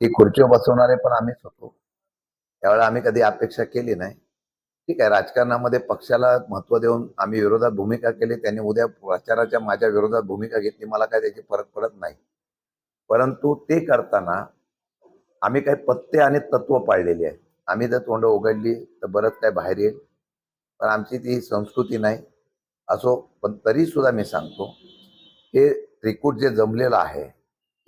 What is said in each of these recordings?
ती खुर्चीवर बसवणारे पण आम्हीच होतो. त्यावेळेला आम्ही कधी अपेक्षा केली नाही. ठीक आहे राजकारणामध्ये पक्षाला महत्त्व देऊन आम्ही विरोधात भूमिका केली त्यांनी उद्या प्रचाराच्या माझ्या विरोधात भूमिका घेतली मला काय त्याची फरक पडत नाही. परंतु ते करताना आम्ही काही पत्ते आणि तत्व पाळलेली आहे. आम्ही जर तोंड उघडली तर बरंच काय बाहेर येईल. पण आमची ती संस्कृती नाही. असो पण तरी सुद्धा मी सांगतो हे त्रिकूट जे जमलेलं आहे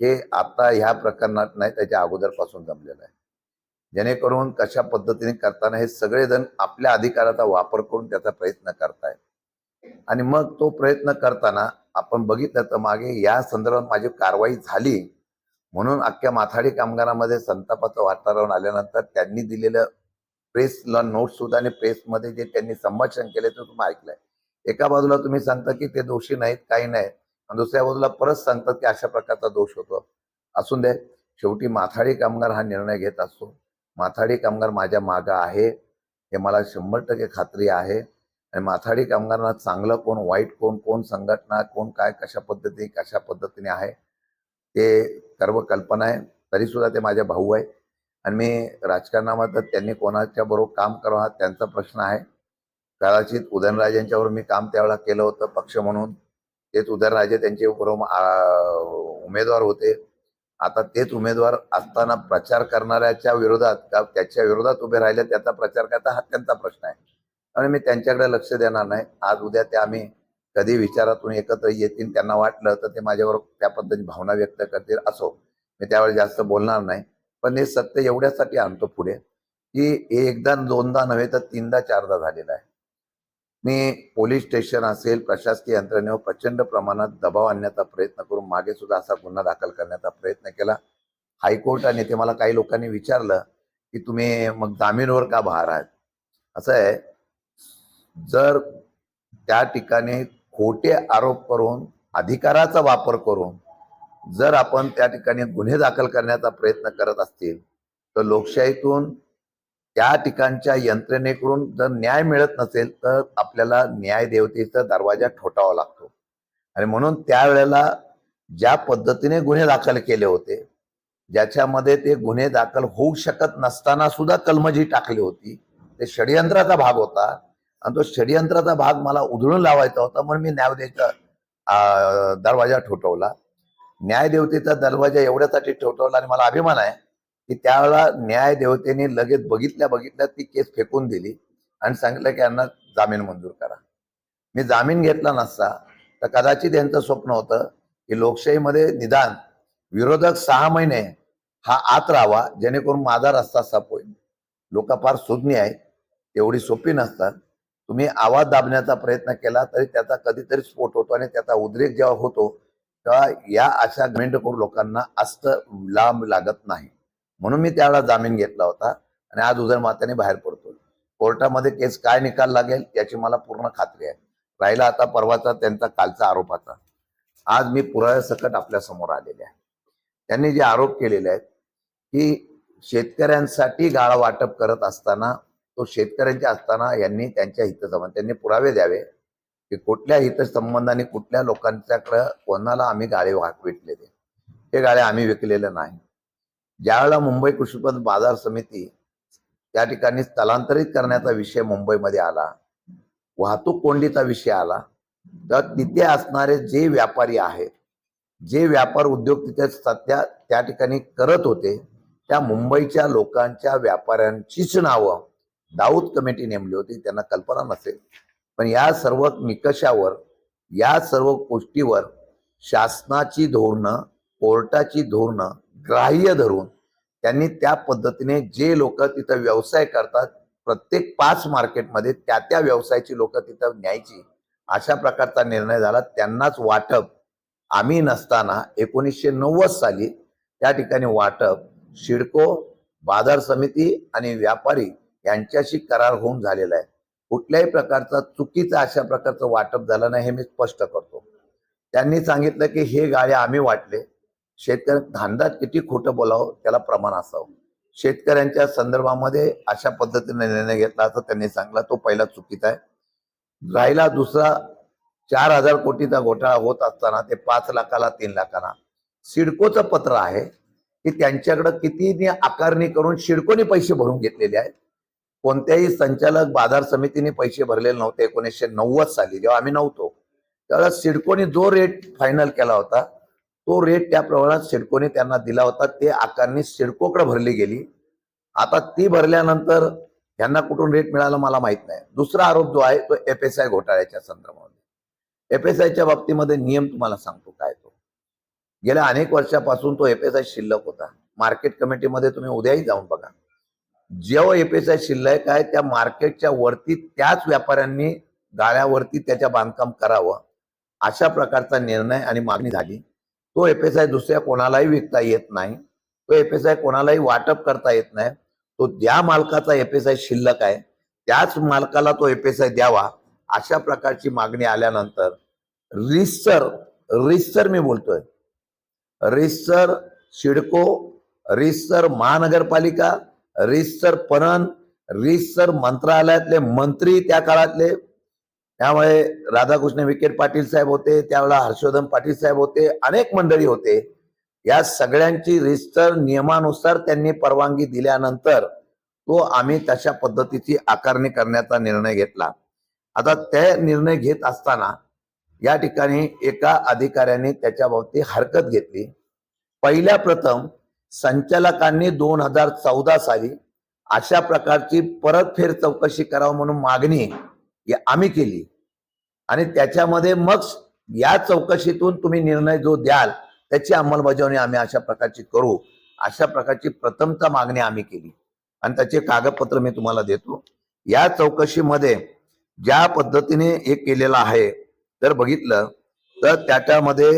हे आता ह्या प्रकरणात नाही त्याच्या अगोदरपासून जमलेलं आहे. जेणेकरून कशा पद्धतीने करताना हे सगळेजण आपल्या अधिकाराचा वापर करून त्याचा प्रयत्न करतायत. आणि मग तो प्रयत्न करताना आपण बघितलं तर मागे या संदर्भात माझी कारवाई झाली. म्हणून अख्ख्या माथाडी कामगारामध्ये संतापाचं वातावरण आल्यानंतर त्यांनी दिलेलं प्रेसला नोट सुद्धा आणि प्रेसमध्ये जे त्यांनी संभाषण केले ते तुम्ही ऐकलंय. एका बाजूला तुम्ही सांगता की ते दोषी नाहीत काही नाहीत. आणि दुसऱ्या बाजूला परत सांगतात की अशा प्रकारचा दोष होतो. असून दे शेवटी माथाडी कामगार हा निर्णय घेत असतो. माथाडी कामगार माझ्या मागं आहे हे मला शंभर टक्के खात्री आहे. आणि माथाडी कामगारांना चांगलं कोण वाईट कोण कोण संघटना कोण काय कशा पद्धतीने कशा पद्धतीने आहे ते सर्व कल्पना आहे. तरीसुद्धा ते माझे भाऊ आहे. आणि मी राजकारणामध्ये त्यांनी कोणाच्या बरोबर काम करावं हा त्यांचा प्रश्न आहे. कदाचित उदयनराजेंच्यावर मी काम त्यावेळेला केलं होतं पक्ष म्हणून. तेच उदयनराजे त्यांचे बरोबर उमेदवार होते. आता तेच उमेदवार असताना प्रचार करणाऱ्याच्या विरोधात का त्याच्या विरोधात उभे राहिले त्याचा प्रचार करता हा त्यांचा प्रश्न आहे. आणि मी त्यांच्याकडे लक्ष देणार नाही. आज उद्या ते आम्ही कधी विचारातून एकत्र येतील त्यांना वाटलं तर ते माझ्यावर त्या पद्धतीने भावना व्यक्त करतील असो. मी त्यावेळी जास्त बोलणार नाही. पण हे सत्य एवढ्यासाठी आणतो पुढे की हे एकदा दोनदा नव्हे तर तीनदा चारदा झालेलं आहे. मी पोलीस स्टेशन असेल प्रशासकीय यंत्रणेवर प्रचंड प्रमाणात दबाव आणण्याचा प्रयत्न करून मागे सुद्धा असा गुन्हा दाखल करण्याचा प्रयत्न केला. हायकोर्ट आणि ते मला काही लोकांनी विचारलं की तुम्ही मग जामीनवर का बाहेर आहात? असं आहे जर त्या ठिकाणी खोटे आरोप करून अधिकाराचा वापर करून जर आपण त्या ठिकाणी गुन्हे दाखल करण्याचा प्रयत्न करत असतील तर लोकशाहीतून त्या ठिकाणच्या यंत्रणेकडून जर न्याय मिळत नसेल तर आपल्याला न्याय देवतेचा दरवाजा ठोठावा लागतो. आणि म्हणून त्यावेळेला ज्या पद्धतीने गुन्हे दाखल केले होते ज्याच्यामध्ये ते गुन्हे दाखल होऊ शकत नसताना सुद्धा कलमजी टाकली होती. ते षडयंत्राचा भाग होता. आणि तो षडयंत्राचा भाग मला उधळून लावायचा होता म्हणून मी न्यायदेचा दरवाजा ठोठवला. न्यायदेवतेचा दरवाजा एवढ्यासाठी ठोठवला आणि मला अभिमान आहे की त्यावेळेला न्यायदेवतेने लगेच बघितल्या बघितल्या ती केस फेकून दिली आणि सांगितलं की यांना जामीन मंजूर करा. मी जामीन घेतला नसता तर कदाचित यांचं स्वप्न होतं की लोकशाहीमध्ये निदान विरोधक सहा महिने हा आत राहावा जेणेकरून माझा रस्ता साफ होईल. लोक फार सुज्ञ आहेत तेवढी सोपी नसतात. तुम्ही आवाज दाबण्याचा प्रयत्न केला तरी त्याचा कधीतरी स्फोट होतो आणि त्याचा उद्रेक जेव्हा होतो तेव्हा या अशा गमेंट करून लोकांना अस्त लांब लागत नाही. म्हणून मी त्यावेळेला जामीन घेतला होता आणि आज उदरमात्याने बाहेर पडतो कोर्टामध्ये केस काय निकाल लागेल याची मला पूर्ण खात्री आहे. राहिला आता परवाचा त्यांचा कालचा आरोपाचा. आज मी पुराव्यासकट आपल्यासमोर आलेले आहे. त्यांनी जे आरोप केलेले आहेत की शेतकऱ्यांसाठी गाळा वाटप करत असताना तो शेतकऱ्यांच्या असताना यांनी त्यांच्या हितसंबंध त्यांनी पुरावे द्यावे की कुठल्या हितसंबंधाने कुठल्या लोकांच्याकडं कोणाला आम्ही गाळे वाक विकलेले हे गाळे आम्ही विकलेले नाही. ज्यावेळेला मुंबई कृषी उत्पन्न बाजार समिती त्या ठिकाणी स्थलांतरित करण्याचा विषय मुंबईमध्ये आला वाहतूक कोंडीचा विषय आला तर तिथे असणारे जे व्यापारी आहेत जे व्यापार उद्योग तिथे सध्या त्या ठिकाणी करत होते त्या मुंबईच्या लोकांच्या व्यापाऱ्यांचीच नावं दाऊद कमिटी नेमली होती त्यांना कल्पना नसेल. पण या सर्व निकषावर या सर्व गोष्टीवर शासनाची धोरणं कोर्टाची धोरणं ग्राह्य धरून त्यांनी त्या पद्धतीने जे लोक तिथं व्यवसाय करतात प्रत्येक पाच मार्केटमध्ये त्या त्या व्यवसायाची लोक तिथं न्यायची अशा प्रकारचा निर्णय झाला. त्यांनाच वाटप. आम्ही नसताना एकोणीसशे नव्वद साली त्या ठिकाणी वाटप शिडको बाजार समिती आणि व्यापारी यांच्याशी करार होऊन झालेला आहे. कुठल्याही प्रकारचा चुकीचा अशा प्रकारचं वाटप झालं नाही हे मी स्पष्ट करतो. त्यांनी सांगितलं की हे गाळे आम्ही वाटले. शेतकरी धांदात किती खोटं बोलावं त्याला प्रमाण असावं. शेतकऱ्यांच्या संदर्भामध्ये अशा पद्धतीने निर्णय घेतला असं त्यांनी सांगला तो पहिला चुकीचा आहे. राहिला दुसरा चार हजार कोटीचा घोटाळा होत असताना ते पाच लाखाला तीन लाखाला सिडकोचं पत्र आहे की त्यांच्याकडे कितीने आकारणी करून शिडकोने पैसे भरून घेतलेले आहेत. कोणत्याही संचालक बाजार समितीने पैसे भरलेले नव्हते एकोणीसशे नव्वद साली जेव्हा आम्ही नव्हतो. त्यावेळेस सिडकोने जो रेट फायनल केला होता तो रेट त्या प्रमाणात सिडकोने त्यांना दिला होता. ते आकारणी सिडकोकडे भरली गेली. आता ती भरल्यानंतर यांना कुठून रेट मिळाला मला माहीत नाही. दुसरा आरोप जो आहे तो एफ एस आय घोटाळ्याच्या संदर्भामध्ये. एफ एस आयच्या बाबतीमध्ये नियम तुम्हाला सांगतो काय तो. गेल्या अनेक वर्षापासून तो एफ एस आय शिल्लक होता. मार्केट कमिटीमध्ये तुम्ही उद्याही जाऊन बघा. जेव्हा एफ एस आय शिल्लक आहे त्या मार्केटच्या वरती त्याच व्यापाऱ्यांनी गाळ्यावरती त्याच्या बांधकाम करावं अशा प्रकारचा निर्णय आणि मागणी झाली. तो एफ एस आय दुसऱ्या कोणालाही विकता येत नाही. तो एफ एस आय कोणालाही वाटप करता येत नाही. तो ज्या मालकाचा एफ एस आय शिल्लक आहे त्याच मालकाला तो एफ एस आय द्यावा अशा प्रकारची मागणी आल्यानंतर रिस्टर रिस्टर मी बोलतोय. रिस्टर शिडको रिस्टर महानगरपालिका रिस्टर पणन रिस्टर मंत्रालयातले मंत्री त्या काळातले त्यामुळे राधाकृष्ण विखे पाटील साहेब होते त्यावेळेला हर्षवर्धन पाटील साहेब होते अनेक मंडळी होते. या सगळ्यांची रिस्टर नियमानुसार त्यांनी परवानगी दिल्यानंतर तो आम्ही तशा पद्धतीची आकारणी करण्याचा निर्णय घेतला. आता ते निर्णय घेत असताना या ठिकाणी एका अधिकाऱ्याने त्याच्या बाबतीत हरकत घेतली. पहिल्या प्रथम संचालकांनी दोन हजार चौदा साली अशा प्रकारची परतफेर चौकशी करावं म्हणून मागणी आम्ही केली. आणि त्याच्यामध्ये मग या चौकशीतून तुम्ही निर्णय जो द्याल त्याची अंमलबजावणी आम्ही अशा प्रकारची करू. अशा प्रकारची प्रथमता मागणी आम्ही केली. आणि त्याचे कागदपत्र मी तुम्हाला देतो. या चौकशीमध्ये ज्या पद्धतीने हे केलेलं आहे जर बघितलं तर त्याच्यामध्ये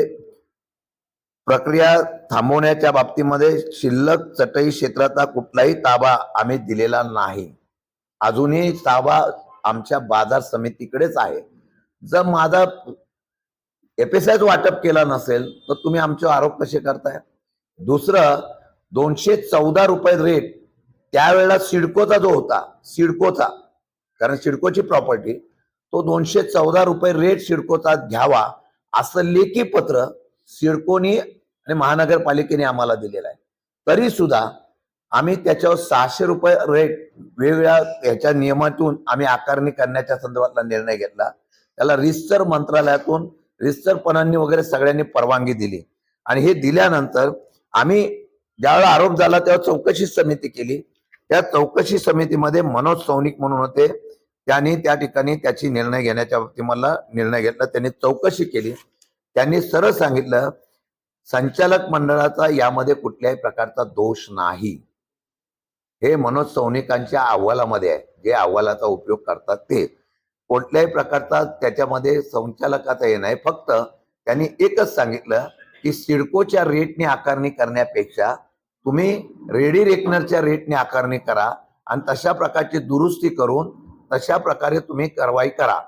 प्रक्रिया थांबवण्याच्या बाबतीमध्ये शिल्लक चटई क्षेत्राचा कुठलाही ताबा आम्ही दिलेला नाही. अजूनही ताबा आमच्या बाजार समितीकडेच आहे. जर माझा एफ वाटप केला नसेल तर तुम्ही आमचे आरोप कसे करताय? दुसरं दोनशे चौदा रुपये रेट त्यावेळेला सिडकोचा जो होता सिडकोचा कारण सिडकोची प्रॉपर्टी तो दोनशे चौदा रुपये रेट सिडकोचा घ्यावा असं लेखी पत्र सिडकोनी आणि महानगरपालिकेने आम्हाला दिलेलं आहे. तरी सुद्धा आम्ही त्याच्यावर सहाशे रुपये रेट वेगवेगळ्या याच्या नियमातून आम्ही आकारणी करण्याच्या संदर्भातला निर्णय घेतला. त्याला रिस्तर मंत्रालयातून रिस्तरपणांनी वगैरे सगळ्यांनी परवानगी दिली. आणि हे दिल्यानंतर आम्ही ज्यावेळेला आरोप झाला तेव्हा चौकशी समिती केली. त्या चौकशी समितीमध्ये मनोज सौनिक म्हणून होते. त्यांनी त्या ठिकाणी त्याची निर्णय घेण्याच्या बाबतीत मला निर्णय घेतला. त्यांनी चौकशी केली. त्यांनी सरळ सांगितलं संचालक मंडळाचा यामध्ये कुठल्याही प्रकारचा दोष नाही. हे मनोज सौनिकांच्या अहवालामध्ये आहे. जे अहवालाचा उपयोग करतात ते. कुठल्याही प्रकारचा त्याच्यामध्ये संचालकाचा हे नाही. फक्त त्यांनी एकच सांगितलं की सिडकोच्या रेटने आकारणी करण्यापेक्षा तुम्ही रेडी रेकनरच्या रेटने आकारणी करा आणि तशा प्रकारची दुरुस्ती करून तशा प्रकारे तुम्ही कारवाई करा.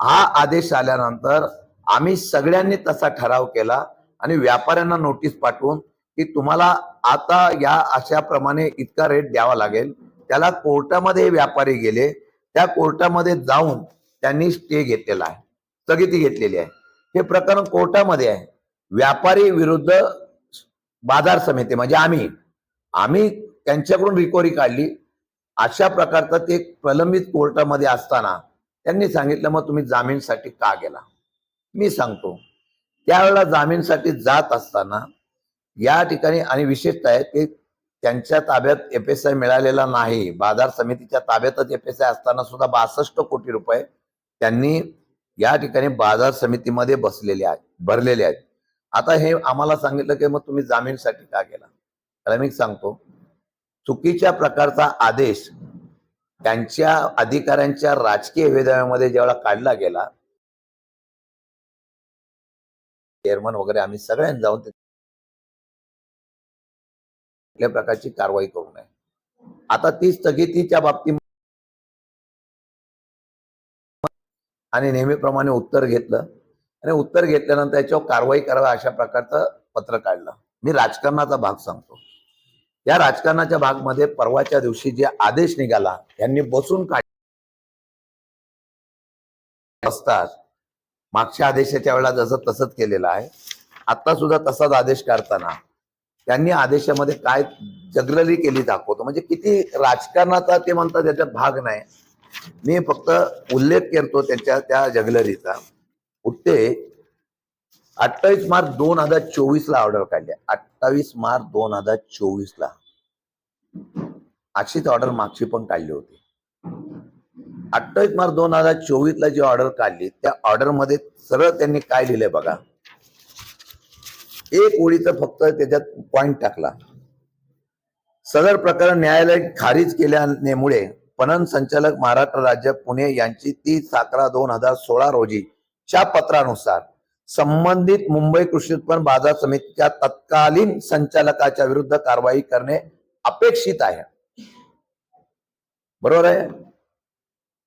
हा आदेश आल्यानंतर आम्ही सगळ्यांनी तसा ठराव केला आणि व्यापाऱ्यांना नोटीस पाठवून की तुम्हाला आता या अशाप्रमाणे इतका रेट द्यावा लागेल. त्याला कोर्टामध्ये व्यापारी गेले. त्या कोर्टामध्ये जाऊन त्यांनी स्टे घेतलेला आहे. स्थगिती घेतलेली आहे. हे प्रकरण कोर्टामध्ये आहे. व्यापारी विरुद्ध बाजार समिती म्हणजे आम्ही. आम्ही त्यांच्याकडून रिकव्हरी काढली. अशा प्रकारचा ते प्रलंबित कोर्टामध्ये असताना त्यांनी सांगितलं मग तुम्ही जामीनसाठी का गेला? मी सांगतो. त्यावेळेला जामीनसाठी जात असताना या ठिकाणी आणि विशेषतः आहे ते त्यांच्या ताब्यात एफ एस आय मिळालेला नाही. बाजार समितीच्या ताब्यातच एफ एस आय असताना सुद्धा बासष्ट कोटी रुपये त्यांनी या ठिकाणी बाजार समितीमध्ये बसलेले आहेत भरलेले आहेत. आता हे आम्हाला सांगितलं की मग तुम्ही जामीनसाठी का केला त्याला मी सांगतो. चुकीच्या प्रकारचा आदेश त्यांच्या अधिकाऱ्यांच्या राजकीय वेदव्यामध्ये जेवढा काढला गेला चेअरमन वगैरे आम्ही सगळ्यांनी जाऊन कुठल्या प्रकारची कारवाई करू नये. आता ती स्थगितीच्या बाबतीत आणि नेहमीप्रमाणे उत्तर घेतलं आणि उत्तर घेतल्यानंतर याच्यावर कारवाई करावी अशा प्रकारचं पत्र काढलं. मी राजकारणाचा भाग सांगतो. या राजकारणाच्या भागमध्ये परवाच्या दिवशी जे आदेश निघाला यांनी बसून काढ असतात. मागच्या आदेशाच्या वेळेला जसं तसंच केलेलं आहे. आता सुद्धा तसाच आदेश काढताना त्यांनी आदेशामध्ये काय जगलरी केली दाखवतो. म्हणजे किती राजकारणाचा ते म्हणतात त्याच्यात भाग नाही. मी फक्त उल्लेख करतो त्यांच्या त्या जगलरीचा. उत्ते अठ्ठावीस मार्च दोन हजार चोवीस ला ऑर्डर काढली. अठ्ठावीस मार्च दोन हजार चोवीस ला अशीच ऑर्डर मागची पण काढली होती. अठ्ठावीस मार्च दोन हजार चोवीस ला जी ऑर्डर काढली त्या ऑर्डरमध्ये सरळ त्यांनी काय लिहिलंय बघा. एक ओळीचं फक्त त्याच्यात पॉइंट टाकला. सदर प्रकरण न्यायालय खारिज केल्यामुळे पणन संचालक महाराष्ट्र राज्य पुणे यांची तीस अकरा दोन हजार सोळा रोजी च्या पत्रानुसार संबंधित मुंबई कृषी उत्पन्न बाजार समितीच्या तत्कालीन संचालकाच्या विरुद्ध कारवाई करणे अपेक्षित आहे. बरोबर आहे?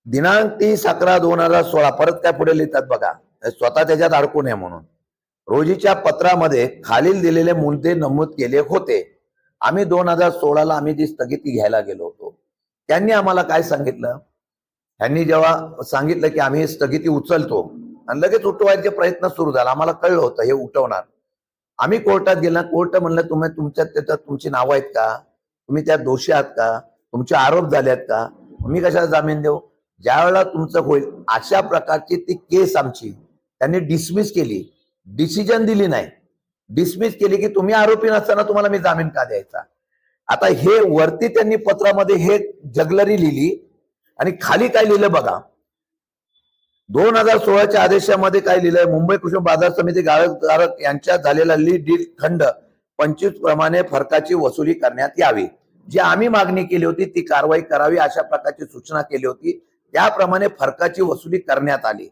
दिनांक तीस अकरा दोन हजार सोळा परत काय पुढे लिहितात बघा. स्वतः त्याच्यात अडकू नये म्हणून. रोजीच्या पत्रामध्ये खालील दिलेले मुद्दे नमूद केले होते. आम्ही दोन हजार सोळाला आम्ही जी स्थगिती घ्यायला गेलो होतो. त्यांनी आम्हाला काय सांगितलं? त्यांनी जेव्हा सांगितलं की आम्ही स्थगिती उचलतो आणि लगेच उठवायचे प्रयत्न सुरू झाला. आम्हाला कळलं होतं हे उठवणार. आम्ही कोर्टात गेला कोर्ट म्हणलं तुम्ही तुमच्यात त्याच्यात तुमची नावं आहेत का? तुम्ही त्यात दोषी आहात का? तुमचे आरोप झाले आहेत का? मी कशाला जामीन देऊ? ज्या वेळेला तुमचं होईल अशा प्रकारची ती केस आमची. त्यांनी डिसमिस केली. डिसिजन दिली नाही. डिसमिस केली की तुम्ही आरोपी नसताना तुम्हाला मी जामीन का द्यायचा? आता हे वरती त्यांनी पत्रामध्ये हे जगलरी लिहिली आणि खाली काय लिहिलं बघा. दोन हजार सोळाच्या आदेशामध्ये काय लिहिलंय? मुंबई कृषी बाजार समिती गाळकधारक यांच्यात झालेला लीड डील खंड पंचवीस प्रमाणे फरकाची वसुली करण्यात यावी. जी आम्ही मागणी केली होती ती कारवाई करावी अशा प्रकारची सूचना केली होती. त्याप्रमाणे फरकाची वसुली करण्यात आली.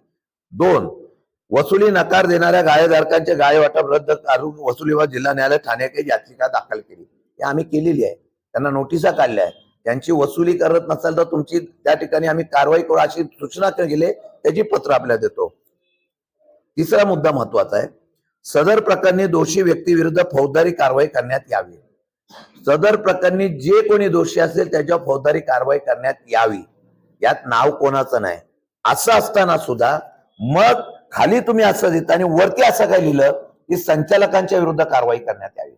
दोन वसुली नकार देणाऱ्या गाळेधारकांचे गाळे वाटप रद्द करून वसुलीवर जिल्हा न्यायालय ठाण्याकडे याचिका दाखल केली. हे आम्ही केलेली आहे. त्यांना नोटिसा काढल्या आहे त्यांची वसुली करत नसेल तर तुमची त्या ठिकाणी आम्ही कारवाई करू अशी सूचना केली. त्याची पत्र आपल्याला देतो. तिसरा मुद्दा महत्त्वाचा आहे. सदर प्रकरणी दोषी व्यक्ती विरुद्ध फौजदारी कारवाई करण्यात यावी. सदर प्रकरणी जे कोणी दोषी असेल त्याच्यावर फौजदारी कारवाई करण्यात यावी. यात नाव कोणाचं नाही. असं असताना सुद्धा मग खाली तुम्ही असं देता आणि वरती असं काय लिहिलं की संचालकांच्या विरुद्ध कारवाई करण्यात यावी.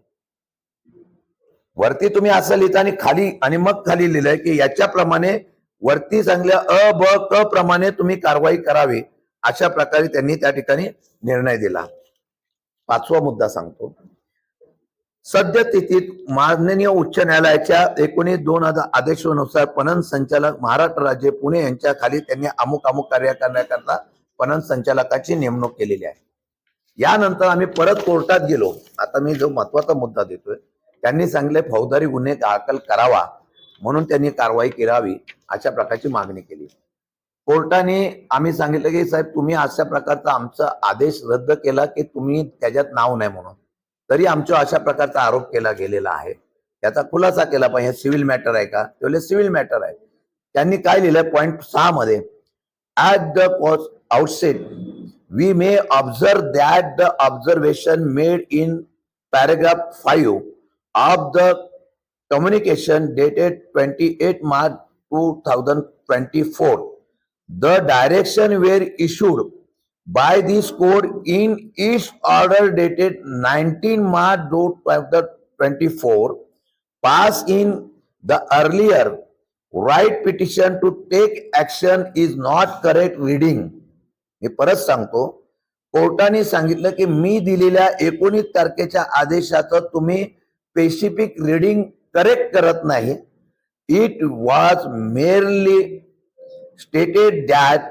वरती तुम्ही असं लिहिता आणि खाली आणि मग खाली लिहिलंय की याच्याप्रमाणे वरती सांगल्या अ ब क प्रमाणे तुम्ही कारवाई करावी अशा प्रकारे त्यांनी त्या ठिकाणी निर्णय दिला. पाचवा मुद्दा सांगतो. सद्यस्थितीत माननीय उच्च न्यायालयाच्या एकोणीस दोन हजार आदेशानुसार पणन संचालक महाराष्ट्र राज्य पुणे यांच्या खाली त्यांनी अमुक अमुक कार्य करण्याकरता पणन संचालकाची नेमणूक केलेली आहे. यानंतर आम्ही परत कोर्टात गेलो. आता मी जो महत्त्वाचा मुद्दा देतोय त्यांनी सांगितले फौजदारी गुन्हे दाखल करावा म्हणून त्यांनी कारवाई करावी अशा प्रकारची मागणी केली. कोर्टाने आम्ही सांगितलं की साहेब तुम्ही अशा प्रकारचा आमचा आदेश रद्द केला की तुम्ही त्याच्यात नाव नाही म्हणून. तरी आमच्या अशा प्रकारचा आरोप केला गेलेला आहे. त्याचा खुलासा केला पाहिजे सिव्हिल मॅटर आहे का? ते सिव्हिल मॅटर आहे. त्यांनी काय लिहिलंय? पॉईंट सहा मध्ये at the outset, we may observe that the observation made in paragraph 5 of the communication dated 28 March 2024. The direction were issued by this court in its order dated 19 March 2024, passed in the earlier right petition to take action is not correct reading मी परत सांगतो कोर्टाने सांगितलं की मी दिलेल्या एकोणीस तारखेच्या आदेशाचं तुम्ही स्पेसिफिक रिडिंग करेक्ट करत नाही. It was merely stated that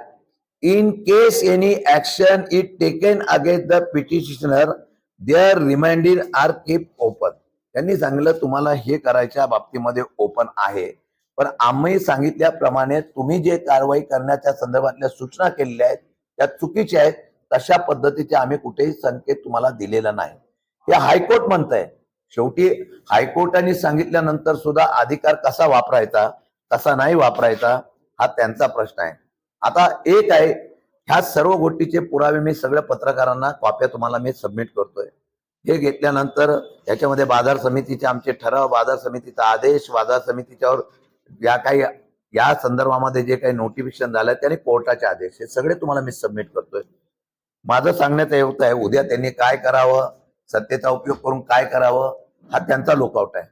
in case any action it taken against the petitioner there reminding are keep open त्यांनी सांगितलं तुम्हाला हे करायच्या बाबतीमध्ये ओपन आहे. पण आम्ही सांगितल्याप्रमाणे तुम्ही जे कारवाई करण्याच्या संदर्भातल्या सूचना केलेल्या आहेत त्या चुकीच्या आहेत तशा पद्धतीचे आम्ही कुठेही संकेत तुम्हाला दिलेला नाही. हे हायकोर्ट म्हणत आहे शेवटी हायकोर्टाने सांगितल्यानंतर सुद्धा अधिकार कसा वापरायचा कसा नाही वापरायचा हा त्यांचा प्रश्न आहे. आता एक आहे ह्या सर्व गोष्टीचे पुरावे मी सगळ्या पत्रकारांना कॉप्या तुम्हाला मी सबमिट करतोय. हे घेतल्यानंतर याच्यामध्ये बाजार समितीचे आमचे ठराव बाजार समितीचा आदेश बाजार समितीच्यावर या काही या संदर्भामध्ये जे काही नोटिफिकेशन झालं त्याने कोर्टाचे आदेश हे सगळे तुम्हाला मी सबमिट करतोय. माझं सांगण्यात येत आहे उद्या त्यांनी काय करावं सत्तेचा उपयोग करून काय करावं हा त्यांचा लुकआउट आहे.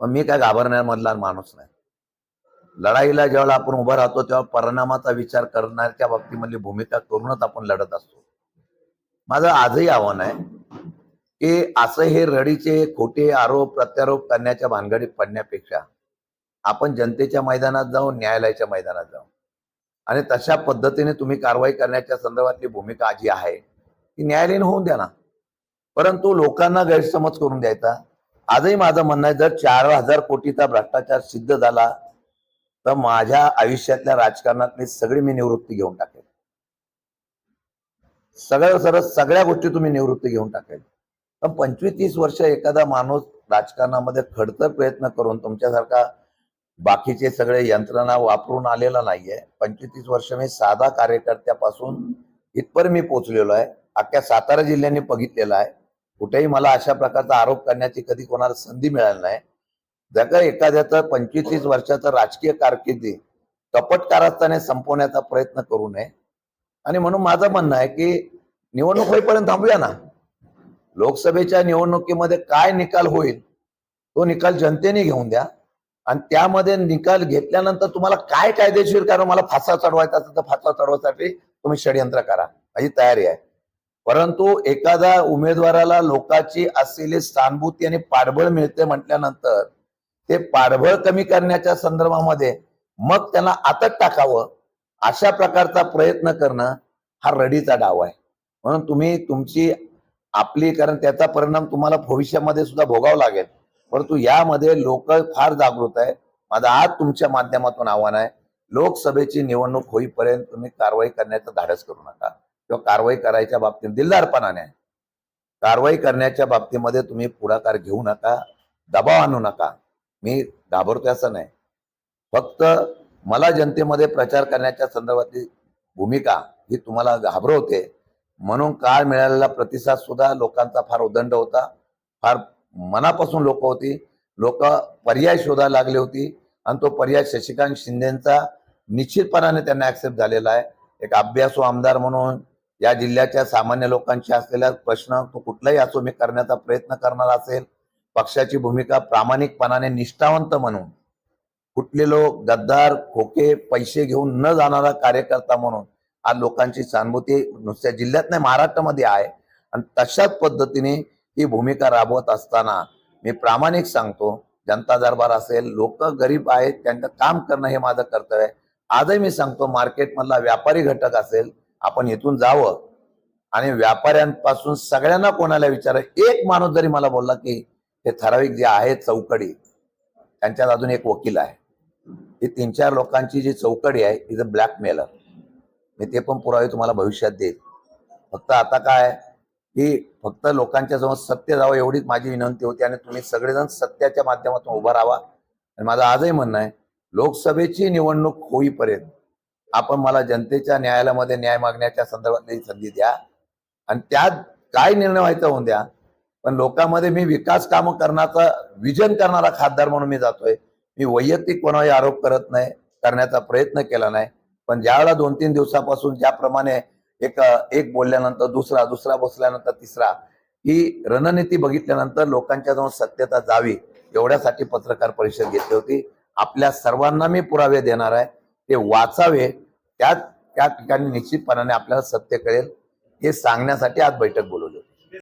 मग मी काय घाबरण्यामधला माणूस नाही. लढाईला ज्यावेळेला आपण उभं राहतो तेव्हा परिणामाचा विचार करण्याच्या बाबतीमधली भूमिका करूनच आपण लढत असतो. माझं आजही आव्हान आहे की असं हे रडीचे खोटे आरोप प्रत्यारोप करण्याच्या भानगडीत पडण्यापेक्षा आपण जनतेच्या मैदानात जाऊन न्यायालयाच्या मैदानात जाऊ. आणि तशा पद्धतीने तुम्ही कारवाई करण्याच्या संदर्भातली भूमिका जी आहे ती न्यायालयीन होऊन द्या ना. परंतु लोकांना गैरसमज करून द्यायचा. आजही माझं म्हणणं आहे जर चार हजार कोटीचा भ्रष्टाचार सिद्ध झाला तर माझ्या आयुष्यातल्या राजकारणातली सगळी मी निवृत्ती घेऊन टाकेल. सगळं सरळ सगळ्या गोष्टी तुम्ही निवृत्ती घेऊन टाकेल. पण पंचवीस तीस वर्ष एखादा माणूस राजकारणामध्ये खडतर प्रयत्न करून तुमच्यासारखा बाकीचे सगळे यंत्रणा वापरून आलेला नाहीये. पंचवीस वर्ष मी साधा कार्यकर्त्यापासून इथपर मी पोचलेलो आहे. अख्ख्या सातारा जिल्ह्याने बघितलेला आहे. कुठेही मला अशा प्रकारचा आरोप करण्याची कधी कोणाला संधी मिळाली नाही. जर का एखाद्याचं पंचवीस वर्षाचं राजकीय कारकिर्दी कपट कारस्थाने संपवण्याचा प्रयत्न करू नये. आणि म्हणून माझं म्हणणं आहे की निवडणूक होईपर्यंत थांबूया ना. लोकसभेच्या निवडणुकीमध्ये काय निकाल होईल तो निकाल जनतेने घेऊन द्या. आणि त्यामध्ये निकाल घेतल्यानंतर तुम्हाला काय कायदेशीर कारण मला फासा चढवायचा असेल तर फासा चढवायसाठी तुम्ही षडयंत्र करा. माझी तयारी आहे. परंतु एखाद्या उमेदवाराला लोकांची असलेली सहानुभूती आणि पाठबळ मिळते म्हटल्यानंतर ते पाठबळ कमी करण्याच्या संदर्भामध्ये मग त्यांना आतच टाकावं अशा प्रकारचा प्रयत्न करणं हा रडीचा डाव आहे. म्हणून तुम्ही तुमची आपली कारण त्याचा परिणाम तुम्हाला भविष्यामध्ये सुद्धा भोगावा लागेल. परंतु यामध्ये लोक फार जागृत आहे माझं आज तुमच्या माध्यमातून आव्हान आहे. लोकसभेची निवडणूक होईपर्यंत तुम्ही कारवाई करण्याचं धाडस करू नका. किंवा कारवाई करायच्या बाबतीत दिलदारपणाने. कारवाई करण्याच्या बाबतीमध्ये तुम्ही पुढाकार घेऊ नका. दबाव आणू नका. मी घाबरतोय असं नाही. फक्त मला जनतेमध्ये प्रचार करण्याच्या संदर्भातली भूमिका ही तुम्हाला घाबरवते. म्हणून काळ मिळालेला प्रतिसाद सुद्धा लोकांचा फार उदंड होता. फार मनापासून लोक होती. लोक पर्याय शोधायला लागली होती आणि तो पर्याय शशिकांत शिंदेचा निश्चितपणाने त्यांना ॲक्सेप्ट झालेला आहे. एक अभ्यासू आमदार म्हणून या जिल्ह्याच्या सामान्य लोकांशी असलेला प्रश्न तो कुठलाही असो मी करण्याचा प्रयत्न करणार असेल. पक्षाची भूमिका प्रामाणिकपणाने निष्ठावंत म्हणून. कुठले लोक गद्दार खोके पैसे घेऊन न जाणारा कार्यकर्ता म्हणून आज लोकांची सहानुभूती नुसत्या जिल्ह्यात नाही महाराष्ट्रामध्ये आहे. आणि तशाच पद्धतीने ही भूमिका राबवत असताना मी प्रामाणिक सांगतो जनता दरबार असेल लोक गरीब आहेत त्यांचं काम करणं हे माझं कर्तव्य आहे. आजही मी सांगतो मार्केटमधला व्यापारी घटक असेल आपण इथून जावं. आणि व्यापाऱ्यांपासून सगळ्यांना कोणाला विचार एक माणूस जरी मला बोलला की हे ठराविक जे आहे चौकडी त्यांच्यात अजून एक वकील आहे. ही तीन चार लोकांची जी चौकडी आहे इज अ ब्लॅकमेलर मी ते पण पुरावे तुम्हाला भविष्यात देईल. फक्त आता काय की फक्त लोकांच्या जवळ सत्य जावं एवढीच माझी विनंती होती आणि तुम्ही सगळेजण सत्याच्या माध्यमातून उभा राहा आणि माझं आजही म्हणणं आहे लोकसभेची निवडणूक होईपर्यंत आपण मला जनतेच्या न्यायालयामध्ये न्याय मागण्याच्या संदर्भातली संधी द्या. आणि त्यात काय निर्णय व्हायचा होऊन द्या पण लोकांमध्ये मी विकास कामं करण्याचा विजन करणारा खासदार म्हणून मी जातोय. मी वैयक्तिक कोणावर आरोप करत नाही करण्याचा प्रयत्न केला नाही. पण ज्यावेळेला दोन तीन दिवसापासून ज्याप्रमाणे एक एक बोलल्यानंतर दुसरा दुसरा बसल्यानंतर तिसरा. ही रणनीती बघितल्यानंतर लोकांच्या जवळ सत्यता जावी एवढ्यासाठी पत्रकार परिषद घेतली होती. आपल्या सर्वांना मी पुरावे देणार आहे. ते वाचावे. त्या त्या ठिकाणी निश्चितपणाने आपल्याला सत्य कळेल. हे सांगण्यासाठी आज बैठक बोलवली